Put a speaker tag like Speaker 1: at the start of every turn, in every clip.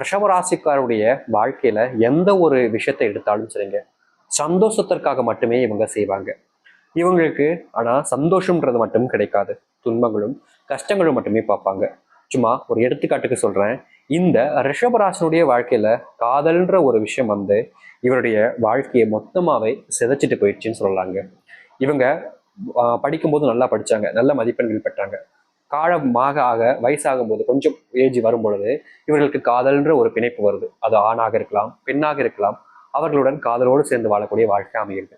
Speaker 1: ரிஷபராசிக்காருடைய வாழ்க்கையில எந்த ஒரு விஷயத்தை எடுத்தாலும் சரிங்க. சந்தோஷத்திற்காக மட்டுமே இவங்க செய்வாங்க. இவங்களுக்கு ஆனா சந்தோஷம்ன்றது மட்டும் கிடைக்காது. துன்பங்களும் கஷ்டங்களும் மட்டுமே பார்ப்பாங்க. சும்மா ஒரு எடுத்துக்காட்டுக்கு சொல்றேன். இந்த ரிஷபராசனுடைய வாழ்க்கையில காதல்ன்ற ஒரு விஷயம் வந்து இவருடைய வாழ்க்கையை மொத்தமாவே சிதைச்சிட்டு போயிடுச்சுன்னு சொல்லலாங்க. இவங்க படிக்கும்போது நல்லா படிச்சாங்க. நல்ல மதிப்பெண்கள் பெற்றாங்க. காலமாக ஆக வயசாகும் போது கொஞ்சம் ஏஜ் வரும் பொழுது இவர்களுக்கு காதல்ன்ற ஒரு பிணைப்பு வருது. அது ஆணாக இருக்கலாம் பெண்ணாக இருக்கலாம் அவர்களுடன் காதலோடு சேர்ந்து வாழக்கூடிய வாழ்க்கை அமைகிறது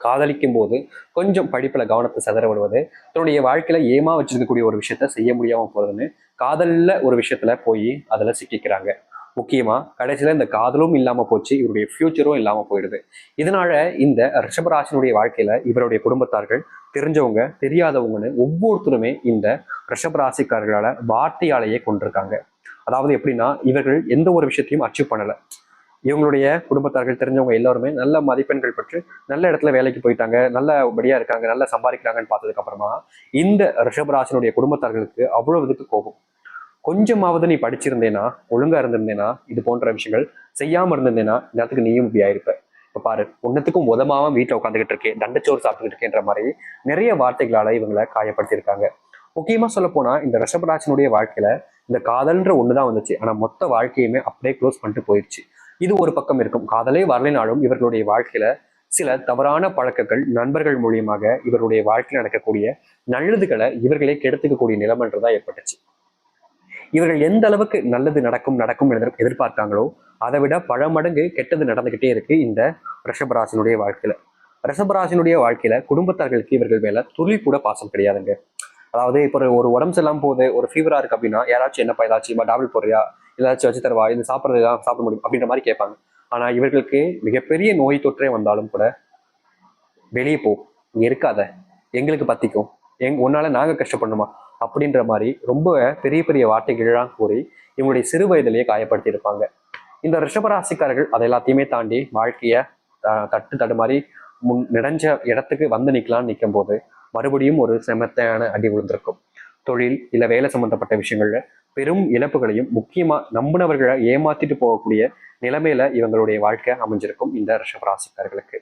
Speaker 1: காதலிக்கும் போது கொஞ்சம் படிப்பில் கவனத்தை சிதற விடுவது தன்னுடைய வாழ்க்கையில ஏமா வச்சிருக்கக்கூடிய ஒரு விஷயத்த செய்ய முடியாமல் போகிறதுன்னு காதலில் ஒரு விஷயத்துல போய் அதில் சிக்கிக்கிறாங்க. முக்கியமா கடைசியில இந்த காதலும் இல்லாம போச்சு இவருடைய ஃப்யூச்சரும் இல்லாம போயிடுது. இதனால இந்த ரிஷபராசினுடைய வாழ்க்கையில இவருடைய குடும்பத்தார்கள் தெரிஞ்சவங்க தெரியாதவங்கன்னு ஒவ்வொருத்தருமே இந்த ரிஷபராசிக்காரர்களால் வார்த்தையாலேயே கொண்டிருக்காங்க. அதாவது எப்படின்னா இவர்கள் எந்த ஒரு விஷயத்தையும் அச்சீவ் பண்ணல. இவங்களுடைய குடும்பத்தார்கள் தெரிஞ்சவங்க எல்லாருமே நல்ல மதிப்பெண்கள் பெற்று நல்ல இடத்துல வேலைக்கு போயிட்டாங்க நல்லபடியா இருக்காங்க நல்லா சம்பாதிக்கிறாங்கன்னு பார்த்ததுக்கப்புறமா இந்த ரிஷபராசினுடைய குடும்பத்தார்களுக்கு அவ்வளவு இதுக்கு கோபம். கொஞ்சமாவது நீ படிச்சிருந்தேனா ஒழுங்கா இருந்திருந்தேனா இது போன்ற விஷயங்கள் செய்யாம இருந்திருந்தேனா நேரத்துக்கு நீயும் இப்படி ஆயிருப்ப இப்ப பாரு ஒன்னத்துக்கும் உதமாம வீட்டுல உட்காந்துக்கிட்டு இருக்கேன் தண்டச்சோறு சாப்பிட்டுக்கிட்டு இருக்கேன்ற மாதிரி நிறைய வார்த்தைகளால இவங்களை காயப்படுத்தியிருக்காங்க. முக்கியமா சொல்ல போனா இந்த ரிஷபராஜனுடைய வாழ்க்கையில இந்த காதல்ன்ற ஒண்ணுதான் வந்துச்சு. ஆனா மொத்த வாழ்க்கையுமே அப்படியே க்ளோஸ் பண்ணிட்டு போயிடுச்சு இது ஒரு பக்கம் இருக்கும். காதலே வரலைனாலும் இவர்களுடைய வாழ்க்கையில சில தவறான பழக்கங்கள் நண்பர்கள் மூலியமாக இவருடைய வாழ்க்கையில் நடக்கக்கூடிய நல்லதுகளை இவர்களே கெடுத்துக்கக்கூடிய நிலைமைன்றதா ஏற்பட்டுச்சு. இவர்கள் எந்த அளவுக்கு நல்லது நடக்கும் நடக்கும் எதிர் எதிர்பார்த்தாங்களோ அதை விட பல மடங்கு கெட்டது நடந்துகிட்டே இருக்கு இந்த ரிஷபராசினுடைய வாழ்க்கையில. ரிஷபராசினுடைய வாழ்க்கையில குடும்பத்தார்களுக்கு இவர்கள் மேல துளி கூட பாசம் கிடையாதுங்க. அதாவது இப்போ ஒரு- உடம்பு சரியில்லாம போகுது ஒரு ஃபீவரா இருக்கு அப்படின்னா யாராச்சும் என்னப்பா ஏதாச்சும் டாபிள் போடுறியா? ஏதாச்சும் வச்சு தருவா? இது சாப்பிட்றது சாப்பிட முடியும் அப்படின்ற மாதிரி கேட்பாங்க. ஆனா இவர்களுக்கு மிகப்பெரிய நோய் தொற்றே வந்தாலும் கூட வெளியே போ இங்க இருக்காத. எங்களுக்கு பத்திக்கும். எங் உன்னால நாங்க கஷ்டப்படணுமா? அப்படின்ற மாதிரி ரொம்ப பெரிய பெரிய வார்த்தைகள்லாம் கூறி இவங்களுடைய சிறு வயதிலேயே காயப்படுத்தியிருப்பாங்க. இந்த ரிஷபராசிக்காரர்கள் அதை எல்லாத்தையுமே தாண்டி வாழ்க்கையை ஆஹ், தட்டு தடுமாறி முன் நிறைஞ்ச இடத்துக்கு வந்து நிக்கலாம்னு நிற்கும் போது மறுபடியும் ஒரு செமத்தையான அடி விழுந்திருக்கும். தொழில் இல்ல வேலை சம்பந்தப்பட்ட விஷயங்கள்ல பெரும் இழப்புகளையும் முக்கியமா நம்பினவர்களை ஏமாத்திட்டு போகக்கூடிய நிலைமையில இவங்களுடைய வாழ்க்கை அமைஞ்சிருக்கும் இந்த ரிஷபராசிக்காரர்களுக்கு.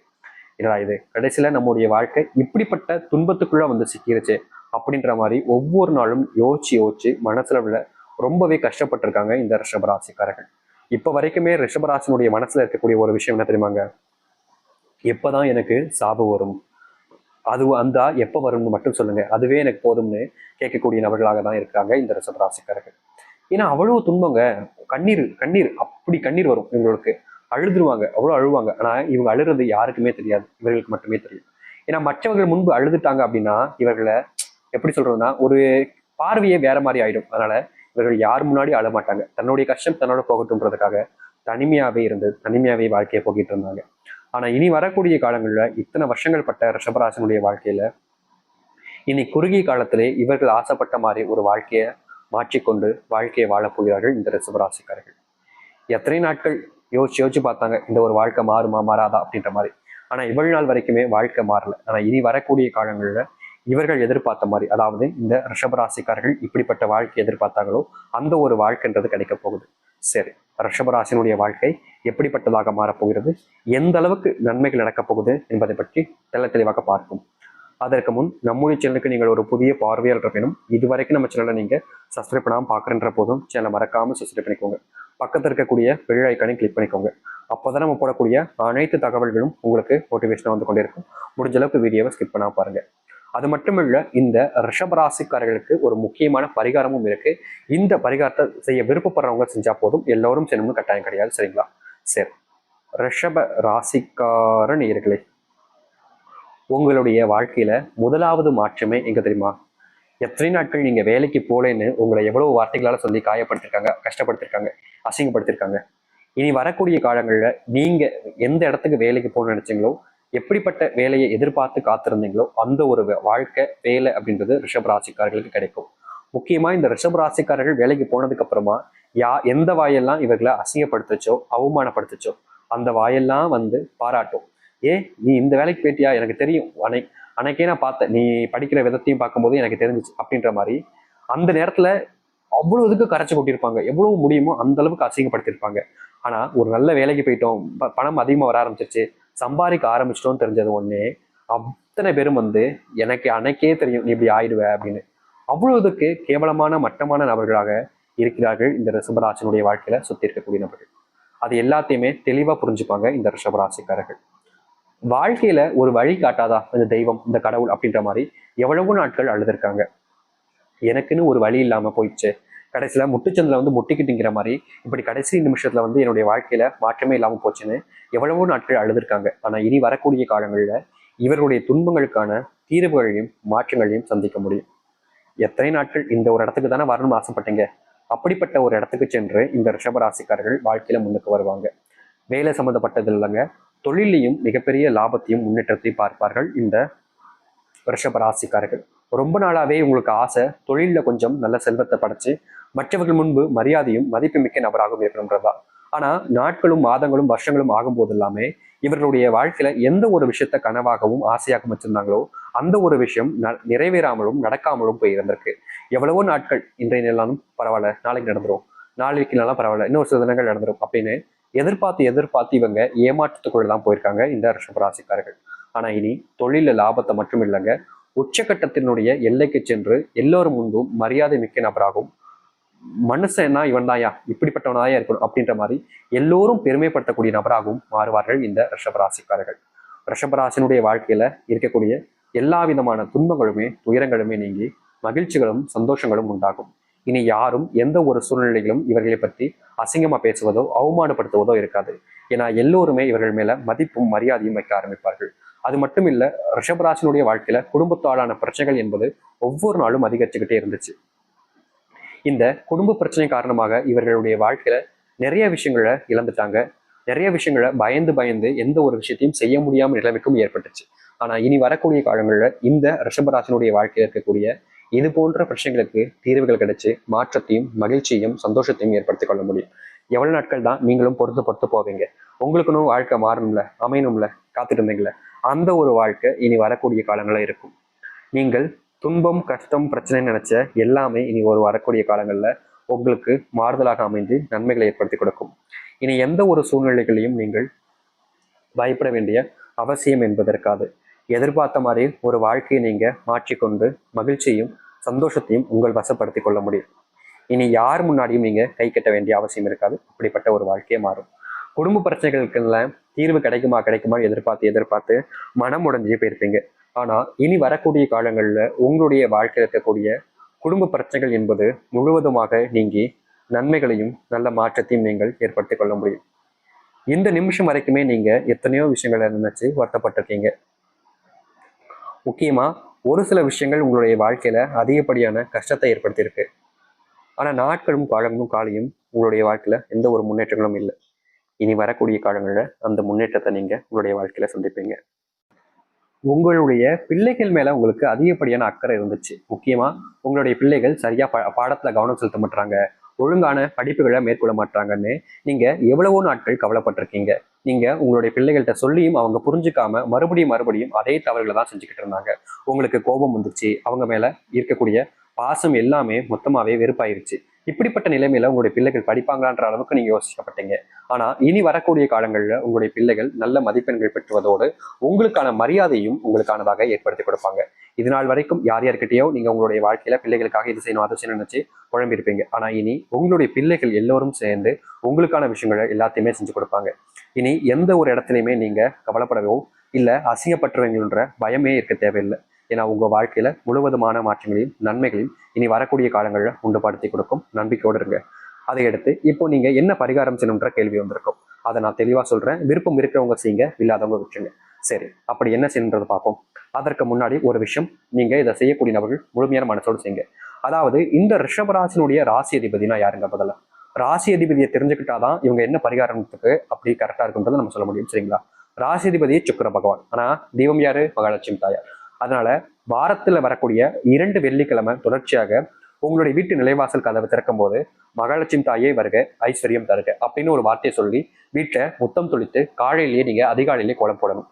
Speaker 1: என்னடா இது? கடைசியில் நம்முடைய வாழ்க்கை இப்படிப்பட்ட துன்பத்துக்குள்ள வந்து சிக்கிருச்சு. அப்படின்ற மாதிரி ஒவ்வொரு நாளும் யோசிச்சு யோசிச்சு மனசுல உள்ள ரொம்பவே கஷ்டப்பட்டிருக்காங்க இந்த ரிஷபராசிக்காரர்கள். இப்ப வரைக்குமே ரிஷபராசினுடைய மனசுல இருக்கக்கூடிய ஒரு விஷயம் என்ன தெரியுமாங்க? எப்பதான் எனக்கு சாபம் வரும்? அது அந்த எப்ப வரும்னு மட்டும் சொல்லுங்க. அதுவே எனக்கு போதும்னு கேட்கக்கூடிய நபர்களாக தான் இருக்காங்க இந்த ரிஷபராசிக்காரர்கள். ஏன்னா அவ்வளவு துன்பங்க. கண்ணீர் கண்ணீர். அப்படி கண்ணீர் வரும் இவங்களுக்கு. அழுதுருவாங்க. அவ்வளவு அழுவாங்க. ஆனா இவங்க அழுறது யாருக்குமே தெரியாது. இவர்களுக்கு மட்டுமே தெரியும். ஏன்னா மற்றவர்கள் முன்பு அழுதுட்டாங்க அப்படின்னா இவர்களை எப்படி சொல்றதுன்னா ஒரு பார்வையே வேற மாதிரி ஆயிடும். அதனால இவர்கள் யார் முன்னாடி அழ மாட்டாங்க. தன்னுடைய கஷ்டம் தன்னோட போகட்டும்ன்றதுக்காக தனிமையாவே இருந்து தனிமையாவே வாழ்க்கையை போக்கிட்டு இருந்தாங்க. ஆனா இனி வரக்கூடிய காலங்களில் இத்தனை வருஷங்கள் பட்ட ரிஷபராசனுடைய வாழ்க்கையில இனி குறுகிய காலத்திலே இவர்கள் ஆசைப்பட்ட மாதிரி ஒரு வாழ்க்கையை மாற்றிக்கொண்டு வாழ்க்கையை வாழப்போகிறார்கள் இந்த ரிஷபராசிக்காரர்கள். எத்தனை நாட்கள் யோசிச்சு யோசிச்சு பார்த்தாங்க இந்த ஒரு வாழ்க்கை மாறுமா மாறாதா அப்படின்ற மாதிரி. ஆனா இவ்வளவு நாள் வரைக்குமே வாழ்க்கை மாறல. ஆனா இனி வரக்கூடிய காலங்களில் இவர்கள் எதிர்பார்த்த மாதிரி அதாவது இந்த ரிஷபராசிக்காரர்கள் இப்படிப்பட்ட வாழ்க்கை எதிர்பார்த்தாங்களோ அந்த ஒரு வாழ்க்கைன்றது கிடைக்க போகுது. சரி ரிஷபராசினுடைய வாழ்க்கை எப்படிப்பட்டதாக மாறப்போகிறது எந்த அளவுக்கு நன்மைகள் நடக்கப் போகுது என்பதை பற்றி தெள்ள தெளிவாக பார்ப்போம். அதற்கு முன் நம்முடைய சேனலுக்கு நீங்கள் ஒரு புதிய பார்வையாளர் வேணும். இதுவரைக்கும் நம்ம சேனலை நீங்க சப்ஸ்கிரைப் பண்ணாமல் பார்க்குறன்ற போதும் சேனலை மறக்காம சப்ஸ்கிரைப் பண்ணிக்கோங்க. பக்கத்தில் இருக்கக்கூடிய பெல் ஐக்கானையும் கிளிக் பண்ணிக்கோங்க. அப்போதான் நம்ம போடக்கூடிய அனைத்து தகவல்களும் உங்களுக்கு மோட்டிவேஷனாக வந்து கொண்டிருக்கும். முடிஞ்ச அளவுக்கு வீடியோவை ஸ்கிப் பண்ணாமல் பாருங்க. அது மட்டும் இல்ல இந்த ரிஷபராசிக்காரர்களுக்கு ஒரு முக்கியமான பரிகாரமும் இருக்கு. இந்த பரிகாரத்தை செய்ய விருப்பப்படுறவங்க செஞ்சா போதும். எல்லோரும் செய்யணும்னு கட்டாயம் கிடையாது. சரிங்களா? சரி. ரிஷப ராசிக்கார நேயர்களே உங்களுடைய வாழ்க்கையில முதலாவது மாற்றமே எங்க தெரியுமா? எத்தனை நாட்கள் நீங்க வேலைக்கு போலேன்னு உங்களை எவ்வளவு வார்த்தைகளால சொல்லி காயப்படுத்திருக்காங்க கஷ்டப்படுத்திருக்காங்க அசிங்கப்படுத்திருக்காங்க. இனி வரக்கூடிய காலங்களில் நீங்க எந்த இடத்துக்கு வேலைக்கு போகணும்னு நினைச்சீங்களோ எப்படிப்பட்ட வேலையை எதிர்பார்த்து காத்திருந்தீங்களோ அந்த ஒரு வாழ்க்கை வேலை அப்படின்றது ரிஷப் ராசிக்காரர்களுக்கு கிடைக்கும். முக்கியமா இந்த ரிஷப் ராசிக்காரர்கள் வேலைக்கு போனதுக்கு அப்புறமா யா எந்த வாயெல்லாம் இவர்களை அசிங்கப்படுத்துச்சோ அவமானப்படுத்துச்சோ அந்த வாயெல்லாம் வந்து பாராட்டும். ஏ நீ இந்த வேலைக்கு போயிட்டியா? எனக்கு தெரியும். அன்னை அன்னைக்கே நான் பார்த்தேன். நீ படிக்கிற விதத்தையும் பார்க்கும்போது எனக்கு தெரிஞ்சிச்சு அப்படின்ற மாதிரி. அந்த நேரத்துல அவ்வளவு இதுக்கு கரைச்சி கொட்டியிருப்பாங்க. எவ்வளவு முடியுமோ அந்த அளவுக்கு அசிங்கப்படுத்தியிருப்பாங்க. ஆனா ஒரு நல்ல வேலைக்கு போயிட்டோம். ப- பணம் அதிகமா வர ஆரம்பிச்சிருச்சு. சம்பாதிக்க ஆரம்பிச்சிட்டோம் தெரிஞ்சது ஒண்ணே அத்தனை பேரும் வந்து எனக்கு அன்னைக்கே தெரியும் நீ இப்படி ஆயிடுவ அப்படின்னு. அவ்வளவுக்கு இதுக்கு கேவலமான மட்டமான நபர்களாக இருக்கிறார்கள் இந்த ரிஷபராசினுடைய வாழ்க்கையில சுத்தி இருக்கக்கூடிய நபர்கள். அது எல்லாத்தையுமே தெளிவா புரிஞ்சுப்பாங்க இந்த ரிஷபராசிக்காரர்கள். வாழ்க்கையில ஒரு வழி காட்டாதா இந்த தெய்வம் இந்த கடவுள் அப்படின்ற மாதிரி எவ்வளவோ நாட்கள் அழுதுருக்காங்க. எனக்குன்னு ஒரு வழி இல்லாம போயிடுச்சு. கடைசியில் முட்டுச்சந்தில் வந்து முட்டிக்கிட்டுங்கிற மாதிரி இப்படி கடைசி நிமிஷத்தில் வந்து என்னுடைய வாழ்க்கையில் மாற்றமே இல்லாமல் போச்சுன்னு எவ்வளவோ நாட்கள் அழுதுருக்காங்க. ஆனால் இனி வரக்கூடிய காலங்களில் இவர்களுடைய துன்பங்களுக்கான தீர்வுகளையும் மாற்றங்களையும் சந்திக்க முடியும். எத்தனை நாட்கள் இந்த ஒரு இடத்துக்கு தானே வரணும்னு ஆசைப்பட்டீங்க? அப்படிப்பட்ட ஒரு இடத்துக்கு சென்று இந்த ரிஷபராசிக்காரர்கள் வாழ்க்கையில் முன்னுக்கு வருவாங்க. வேலை சம்மந்தப்பட்டது இல்லைங்க. தொழிலையும் மிகப்பெரிய லாபத்தையும் முன்னேற்றத்தையும் பார்ப்பார்கள் இந்த ரிஷபராசிக்காரர்கள். ரொம்ப நாளாவே உங்களுக்கு ஆசை தொழில்ல கொஞ்சம் நல்ல செல்வத்தை படைச்சு மற்றவர்கள் முன்பு மரியாதையும் மதிப்புமிக்க நபராகவும் இருக்கணும்ன்றதா ஆனா நாட்களும் மாதங்களும் வருஷங்களும் ஆகும் போது எல்லாமே இவர்களுடைய வாழ்க்கையில எந்த ஒரு விஷயத்த கனவாகவும் ஆசையாகவும் வச்சிருந்தாங்களோ அந்த ஒரு விஷயம் ந- நிறைவேறாமலும் நடக்காமலும் போய் இருந்திருக்கு. எவ்வளவோ நாட்கள் இன்றைய நிலம் பரவாயில்ல நாளைக்கு நடந்துரும். நாளைக்கு நல்லா பரவாயில்ல இன்னொரு சில தினங்கள் நடந்துரும் அப்படின்னு எதிர்பார்த்து எதிர்பார்த்து இவங்க ஏமாற்றத்துக்குள்ள தான் போயிருக்காங்க இந்த ரிஷபராசிக்காரர்கள். ஆனா இனி தொழிலில் லாபத்தை மட்டும் இல்லைங்க உச்சகட்டத்தினுடைய எல்லைக்கு சென்று எல்லோரும் முன்பும் மரியாதை மிக்க நபராகவும் மனுஷன்னா இவன் தாயா இப்படிப்பட்டவனாயா இருக்கணும் அப்படின்ற மாதிரி எல்லோரும் பெருமைப்படுத்தக்கூடிய நபராகவும் மாறுவார்கள் இந்த ரிஷபராசிக்காரர்கள். ரிஷபராசினுடைய வாழ்க்கையில இருக்கக்கூடிய எல்லா விதமான துன்பங்களுமே துயரங்களுமே நீங்கி மகிழ்ச்சிகளும் சந்தோஷங்களும் உண்டாகும். இனி யாரும் எந்த ஒரு சூழ்நிலைகளும் இவர்களை பற்றி அசிங்கமா பேசுவதோ அவமானப்படுத்துவதோ இருக்காது. ஏன்னா எல்லோருமே இவர்கள் மேல மதிப்பும் மரியாதையும் வைக்க ஆரம்பிப்பார்கள். அது மட்டும் இல்ல ரிஷபராசினுடைய வாழ்க்கையில குடும்பத்தாலான பிரச்சனைகள் என்பது ஒவ்வொரு நாளும் அதிகரிச்சுக்கிட்டே இருந்துச்சு. இந்த குடும்ப பிரச்சனை காரணமாக இவர்களுடைய வாழ்க்கையில நிறைய விஷயங்களை இழந்துட்டாங்க. நிறைய விஷயங்களை பயந்து பயந்து எந்த ஒரு விஷயத்தையும் செய்ய முடியாமல் நிலைமைக்கும் ஏற்பட்டுச்சு. ஆனா இனி வரக்கூடிய காலங்களில் இந்த ரிஷபராசினுடைய வாழ்க்கையில இருக்கக்கூடிய இது போன்ற பிரச்சனைகளுக்கு தீர்வுகள் கிடைச்சு மாற்றத்தையும் மகிழ்ச்சியையும் சந்தோஷத்தையும் ஏற்படுத்திக் கொள்ள முடியும். எவ்வளவு நாட்கள் தான் நீங்களும் பொறுத்து பொறுத்து போவீங்க. உங்களுக்குன்னு வாழ்க்கை மாறணும்ல அமையணும்ல காத்துட்டு இருந்தீங்களே அந்த ஒரு வாழ்க்கை இனி வரக்கூடிய காலங்களில் இருக்கும். நீங்கள் துன்பம் கஷ்டம் பிரச்சனைன்னு நினைச்ச எல்லாமே இனி ஒரு வரக்கூடிய காலங்களில் உங்களுக்கு மாறுதலாக அமைந்து நன்மைகளை ஏற்படுத்தி கொடுக்கும். இனி எந்த ஒரு சூழ்நிலைகளையும் நீங்கள் பயப்பட வேண்டிய அவசியம் என்பதற்காது எதிர்பார்த்த மாதிரி ஒரு வாழ்க்கையை நீங்கள் மாற்றிக்கொண்டு மகிழ்ச்சியும் சந்தோஷத்தையும் உங்கள் வசப்படுத்தி கொள்ள முடியும். இனி யார் முன்னாடியும் நீங்கள் கை கட்ட வேண்டிய அவசியம் இருக்காது. அப்படிப்பட்ட ஒரு வாழ்க்கையே மாறும். குடும்ப பிரச்சனைகளுக்கெல்லாம் தீர்வு கிடைக்குமா கிடைக்குமா எதிர்பார்த்து எதிர்பார்த்து மனம் உடைஞ்சே போயிருப்பீங்க. ஆனா இனி வரக்கூடிய காலங்களில் உங்களுடைய வாழ்க்கையில் இருக்கக்கூடிய குடும்ப பிரச்சனைகள் என்பது முழுவதுமாக நீங்கி நன்மைகளையும் நல்ல மாற்றத்தையும் நீங்கள் ஏற்படுத்தி கொள்ள முடியும். இந்த நிமிஷம் வரைக்குமே நீங்க எத்தனையோ விஷயங்களை நினைச்சு வருத்தப்பட்டிருக்கீங்க. முக்கியமா ஒரு சில விஷயங்கள் உங்களுடைய வாழ்க்கையில அதிகப்படியான கஷ்டத்தை ஏற்படுத்தியிருக்கு. ஆனா நாட்களும் காலங்களும் காலையும் உங்களுடைய வாழ்க்கையில எந்த ஒரு முன்னேற்றங்களும் இல்லை. இனி வரக்கூடிய காலங்களில் அந்த முன்னேற்றத்தை நீங்கள் உங்களுடைய வாழ்க்கையில் சந்திப்பீங்க. உங்களுடைய பிள்ளைகள் மேலே உங்களுக்கு அதிகப்படியான அக்கறை இருந்துச்சு. முக்கியமாக உங்களுடைய பிள்ளைகள் சரியாக பா பாடத்தில் கவனம் செலுத்த மாட்டாங்க ஒழுங்கான படிப்புகளை மேற்கொள்ள மாட்டாங்கன்னு நீங்கள் எவ்வளவோ நாட்கள் கவலைப்பட்டிருக்கீங்க. நீங்கள் உங்களுடைய பிள்ளைகள்கிட்ட சொல்லியும் அவங்க புரிஞ்சுக்காம மறுபடியும் மறுபடியும் அதே தவறுகளை தான் செஞ்சுக்கிட்டு இருந்தாங்க. உங்களுக்கு கோபம் வந்துச்சு. அவங்க மேலே இருக்கக்கூடிய பாசம் எல்லாமே மொத்தமாகவே வெறுப்பாயிருச்சு. இப்படிப்பட்ட நிலைமையில உங்களுடைய பிள்ளைகள் படிப்பாங்களான்ற அளவுக்கு நீங்க யோசிக்கப்பட்டீங்க. ஆனா இனி வரக்கூடிய காலங்களில் உங்களுடைய பிள்ளைகள் நல்ல மதிப்பெண்கள் பெற்றுவதோடு உங்களுக்கான மரியாதையும் உங்களுக்கானதாக ஏற்படுத்தி கொடுப்பாங்க. இது நாள் வரைக்கும் யார் யார்கிட்டயோ நீங்க உங்களுடைய வாழ்க்கையில பிள்ளைகளுக்காக இது செய்யணும் அதை செய்யணும் நினைச்சு குழம்பிருப்பீங்க ஆனா இனி உங்களுடைய பிள்ளைகள் எல்லோரும் சேர்ந்து உங்களுக்கான விஷயங்களை எல்லாத்தையுமே செஞ்சு கொடுப்பாங்க. இனி எந்த ஒரு இடத்துலையுமே நீங்க கவலைப்படவோ இல்ல அசிங்கப்பட்டுருவீங்கன்ற பயமே இருக்க தேவையில்லை. ஏன்னா உங்க வாழ்க்கையில முழுவதுமான மாற்றங்களையும் நன்மைகளையும் இனி வரக்கூடிய காலங்களில் உண்டுபடுத்தி கொடுக்கும். நம்பிக்கையோடு இருங்க. அதையடுத்து இப்போ நீங்க என்ன பரிகாரம் செய்யணுன்ற கேள்வி வந்திருக்கும். அதை நான் தெளிவா சொல்றேன். விருப்பம் இருக்கிறவங்க செய்யுங்க இல்லாதவங்க விட்டுருங்க. சரி அப்படி என்ன செய்யணுன்றதை பார்ப்போம். அதற்கு முன்னாடி ஒரு விஷயம். நீங்க இதை செய்யக்கூடிய நபர்கள் முழுமையான மனசோடு செய்யுங்க. அதாவது இந்த ரிஷபராசினுடைய ராசி அதிபதினா யாருங்க பதில ராசி அதிபதியை தெரிஞ்சுக்கிட்டாதான் இவங்க என்ன பரிகாரத்துக்கு அப்படி கரெக்டா இருக்குன்றதை நம்ம சொல்ல முடியும். சரிங்களா? ராசி அதிபதியே சுக்கிர பகவான். ஆனா தெய்வம் யாரு? மகாலட்சுமி தாயார். அதனால வாரத்துல வரக்கூடிய இரண்டு வெள்ளிக்கிழமை தொடர்ச்சியாக உங்களுடைய வீட்டு நிலைவாசல் கதவை திறக்கும் போது மகாலட்சுமி தாயே வருக ஐஸ்வர்யம் தருக அப்படின்னு ஒரு வார்த்தையை சொல்லி வீட்டை முத்தம் தொளித்து காலையிலேயே நீங்க அதிகாலையிலேயே கோலம் போடணும்.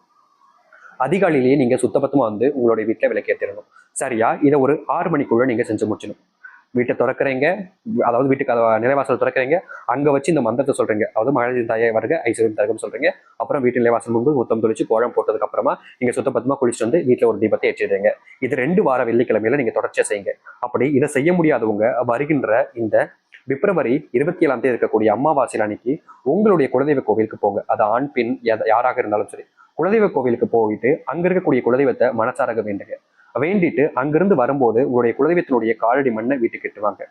Speaker 1: அதிகாலையிலேயே நீங்க சுத்தபத்தமா வந்து உங்களுடைய வீட்டில் விளக்கேற்றிடணும் சரியா? இதை ஒரு ஆறு மணிக்குள்ள நீங்க செஞ்சு முடிச்சிடணும். வீட்டை திறக்கிறீங்க அதாவது வீட்டுக்கு அதை நிலைவாசல் திறக்கிறீங்க அங்க வச்சு இந்த மந்திரத்தை சொல்றீங்க. அதாவது மழை தாயை வருக ஐஸ்வர்யம் தரகம் சொல்றீங்க. அப்புறம் வீட்டு நிலைவாசல் முன்பு முத்தம் தொழிச்சு கோலம் போட்டதுக்கு அப்புறமா நீங்க சுத்தபத்தமா குளிச்சுட்டு வந்து வீட்டில் ஒரு தீபத்தை ஏற்றிடுறீங்க. இது ரெண்டு வார வெள்ளிக்கிழமையில நீங்க தொடர்ச்சியாக செய்யுங்க. அப்படி இதை செய்ய முடியாதவங்க வருகின்ற இந்த பிப்ரவரி இருபத்தி ஏழாம் தேதி இருக்கக்கூடிய அமாவாசை அன்னைக்கு உங்களுடைய குலதெய்வ கோவிலுக்கு போங்க. அது ஆண் பெண் யாராக இருந்தாலும் சரி. குலதெய்வ கோவிலுக்கு போயிட்டு அங்க இருக்கக்கூடிய குலதெய்வத்தை மனசாரக வேண்டுங்க. வேண்டிட்டு அங்கிருந்து வரும்போது உங்களுடைய குலதெய்வத்தினுடைய காலடி மண்ணை வீட்டுக்கு எட்டுவாங்க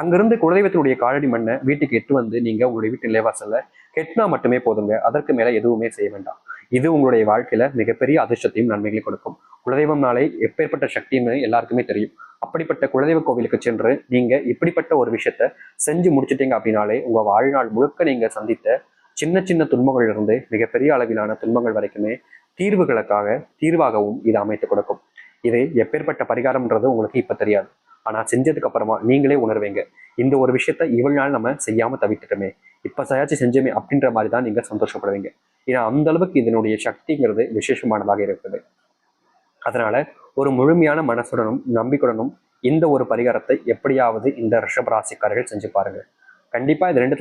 Speaker 1: அங்கிருந்து குலதெய்வத்தினுடைய காலடி மண்ணை வீட்டுக்கு எட்டு வந்து நீங்க உங்களுடைய வீட்டு நிலைவாசல்ல கெட்டினா மட்டுமே போதுங்க. அதற்கு மேல எதுவுமே செய்ய வேண்டாம். இது உங்களுடைய வாழ்க்கையில மிகப்பெரிய அதிர்ஷ்டத்தையும் நன்மைகளையும் கொடுக்கும். குலதெய்வம்னாலே எப்பேற்பட்ட சக்தின்னு எல்லாருக்குமே தெரியும். அப்படிப்பட்ட குலதெய்வ கோவிலுக்கு சென்று நீங்க இப்படிப்பட்ட ஒரு விஷயத்த செஞ்சு முடிச்சிட்டீங்க அப்படின்னாலே உங்க வாழ்நாள் முழுக்க நீங்க சந்தித்த சின்ன சின்ன துன்பங்கள்ல இருந்து மிகப்பெரிய அளவிலான துன்பங்கள் வரைக்குமே தீர்வுகளுக்காக தீர்வாகவும் இது அமைத்து கொடுக்கும். இது எப்பேற்பட்ட பரிகாரம்ன்றது உங்களுக்கு இப்போ தெரியாது. ஆனால் செஞ்சதுக்கு அப்புறமா நீங்களே உணர்வீங்க. இந்த ஒரு விஷயத்த இவ்வளவு நாள் நம்ம செய்யாமல் தவிட்டுட்டோமே இப்போ சயாச்சு செஞ்சோமே அப்படின்ற மாதிரி தான் நீங்கள் சந்தோஷப்படுவீங்க. ஏன்னா அந்த அளவுக்கு இதனுடைய சக்திங்கிறது விசேஷமானதாக இருக்குது. அதனால ஒரு முழுமையான மனசுடனும் நம்பிக்கையுடனும் இந்த ஒரு பரிகாரத்தை எப்படியாவது இந்த ரிஷபராசிக்காரர்கள் செஞ்சு பாருங்க. கண்டிப்பா இது ரெண்டு